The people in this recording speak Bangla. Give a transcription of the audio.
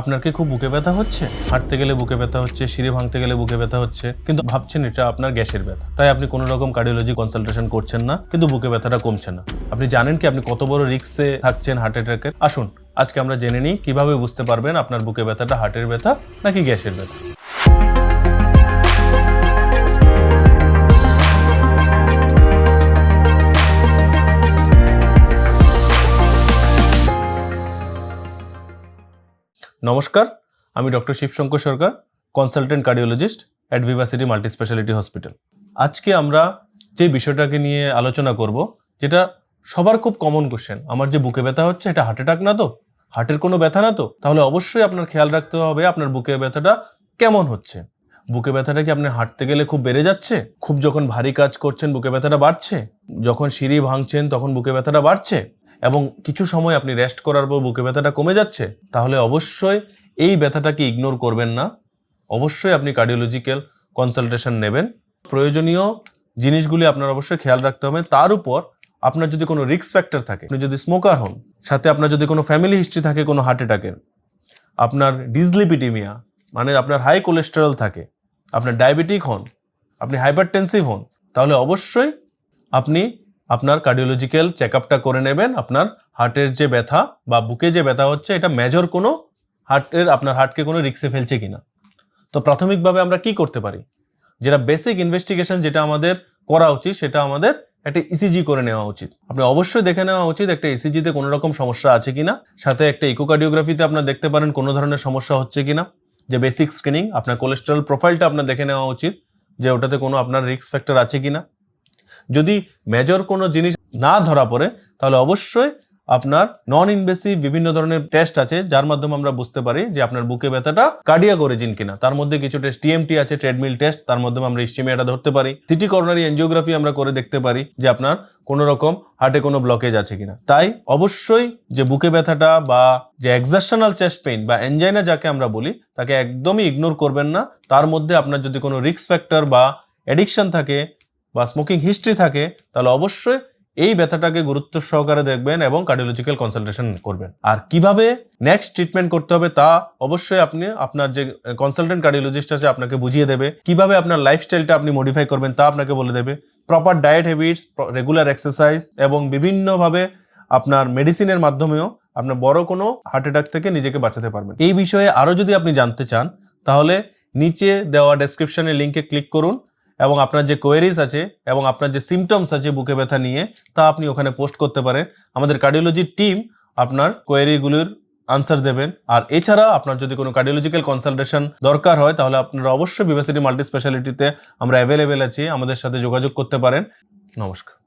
আপনার কি খুব বুকে ব্যথা হচ্ছে? হাঁটতে গেলে বুকে ব্যথা হচ্ছে, সিঁড়ি ভাঙতে গেলে বুকে ব্যথা হচ্ছে, কিন্তু ভাবছেন এটা আপনার গ্যাসের ব্যথা। তাই আপনি কোনো রকম কার্ডিওলজি কনসালটেশন করছেন না, কিন্তু বুকে ব্যথাটা কমছে না। আপনি জানেন কি আপনি কত বড় রিক্সে থাকছেন হার্ট অ্যাটাকের আসুন, আজকে আমরা জেনে নিই কীভাবে বুঝতে পারবেন আপনার বুকে ব্যথাটা হার্টের ব্যথা নাকি গ্যাসের ব্যথা। নমস্কার, আমি doctor Shibshankar Sarkar consultant cardiologist at Vivacity multi speciality hospital আজকে আমরা যে বিষয়টাকে নিয়ে আলোচনা করব, যেটা সবার খুব কমন কোশ্চেন আমার যে বুকে ব্যথা হচ্ছে, এটা হার্ট অ্যাটাক না তো? হার্টের কোনো ব্যথা না তো? তাহলে অবশ্যই আপনার খেয়াল রাখতে হবে আপনার বুকে ব্যথাটা কেমন হচ্ছে। বুকে ব্যথাটা কি আপনি হাঁটতে গেলে খুব বেড়ে যাচ্ছে? খুব যখন ভারী কাজ করছেন, বুকে ব্যথাটা বাড়ছে? যখন সিঁড়ি ভাঙছেন, তখন বুকে ব্যথাটা বাড়ছে? এবং কিছু সময় আপনি রেস্ট করার পর বুকে ব্যথাটা কমে যাচ্ছে, তাহলে অবশ্যই এই ব্যথাটাকে ইগনোর করবেন না। অবশ্যই আপনি কার্ডিওলজিক্যাল কনসালটেশন নেবেন। প্রয়োজনীয় জিনিসগুলি আপনার অবশ্যই খেয়াল রাখতে হবে। তার উপর আপনার যদি কোনো রিস্ক ফ্যাক্টর থাকে, আপনি যদি স্মোকার হন, সাথে আপনার যদি কোনো ফ্যামিলি হিস্ট্রি থাকে, কোনো হার্ট অ্যাটাকের আপনার ডিসলিপিটিমিয়া মানে আপনার হাই কোলেস্টেরল থাকে আপনার ডায়াবেটিক হন, আপনি হাইপারটেনসিভ হন, তাহলে অবশ্যই আপনি আপনার কার্ডিওলজিক্যাল চেক আপটা করে নেবেন। আপনার হার্টের যে ব্যথা বা বুকে যে ব্যথা হচ্ছে, এটা মেজর কোনো হার্টের আপনার হার্টকে কোনো রিক্সে ফেলছে কিনা। তো প্রাথমিকভাবে আমরা কি করতে পারি? যেটা বেসিক ইনভেস্টিগেশন যেটা আমাদের করা উচিত, সেটা আমাদের একটা ইসিজি করে নেওয়া উচিত। আপনি অবশ্যই দেখে নেওয়া উচিত একটা ইসিজিতে কোনো রকম সমস্যা আছে কিনা। সাথে একটা ইকোকার্ডিওগ্রাফিতে আপনার দেখতে পারেন কোনো ধরনের সমস্যা হচ্ছে কিনা। যে বেসিক স্ক্রিনিং আপনার কোলেস্টেরল প্রোফাইলটা আপনার দেখে নেওয়া উচিত, যে ওটাতে কোনো আপনার রিস্ক ফ্যাক্টর আছে কিনা। যদি মেজর কোনো জিনিস না ধরা পড়ে, তাহলে অবশ্যই আপনার নন ইনভেসিভ বিভিন্ন ধরনের টেস্ট আছে, যার মাধ্যমে আমরা বুঝতে পারি যে আপনার বুকে ব্যথাটা কার্ডিয়া কার্ডিয়াক অরিজিন কিনা। তার মধ্যে কিছু টেস্ট টিএমটি আছে ট্রেডমিল টেস্ট তার মাধ্যমে আমরা ইস্টিমিয়াটা ধরতে পারি। সিটি করোনারি এনজিওগ্রাফি আমরা করে দেখতে পারি যে আপনার কোনো রকম হার্টে কোনো ব্লকেজ আছে কিনা। তাই অবশ্যই যে বুকে ব্যথাটা বা যে এক্সাশনাল চেস্ট পেইন বা এনজাইনা যাকে আমরা বলি, তাকে একদমই ইগনোর করবেন না। তার মধ্যে আপনার যদি কোনো রিস্ক ফ্যাক্টর বা অ্যাডিকশন থাকে বা স্মোকিং হিস্ট্রি থাকে, তাহলে অবশ্যই এই ব্যথাটাকে গুরুত্ব সহকারে দেখবেন এবং কার্ডিওলজিক্যাল কনসালটেশন করবেন। আর কীভাবে নেক্সট ট্রিটমেন্ট করতে হবে তা অবশ্যই আপনি আপনার যে কনসালটেন্ট কার্ডিওলজিস্ট আছে আপনাকে বুঝিয়ে দেবে। কীভাবে আপনার লাইফস্টাইলটা আপনি মডিফাই করবেন তা আপনাকে বলে দেবে। Proper diet habits regular exercise এবং বিভিন্নভাবে আপনার মেডিসিনের মাধ্যমেও আপনার বড় কোনো হার্ট অ্যাটাক থেকে নিজেকে বাঁচাতে পারবেন। এই বিষয়ে আরও যদি আপনি জানতে চান, তাহলে নিচে দেওয়া ডেসক্রিপশনের লিঙ্কে ক্লিক করুন। এবং আপনার যে কোয়েরিজ আছে এবং আপনার যে সিমটমস আছে বুকে ব্যথা নিয়ে, তা আপনি ওখানে পোস্ট করতে পারেন। আমাদের কার্ডিওলজির টিম আপনার কোয়েরিগুলির আনসার দেবেন। আর এছাড়া আপনার যদি কোনো কার্ডিওলজিক্যাল কনসালটেশন দরকার হয়, তাহলে আপনারা অবশ্যই বিভাসিটি মাল্টি স্পেশালিটিতে আমরা অ্যাভেলেবেল আছি। আমাদের সাথে যোগাযোগ করতে পারেন। নমস্কার।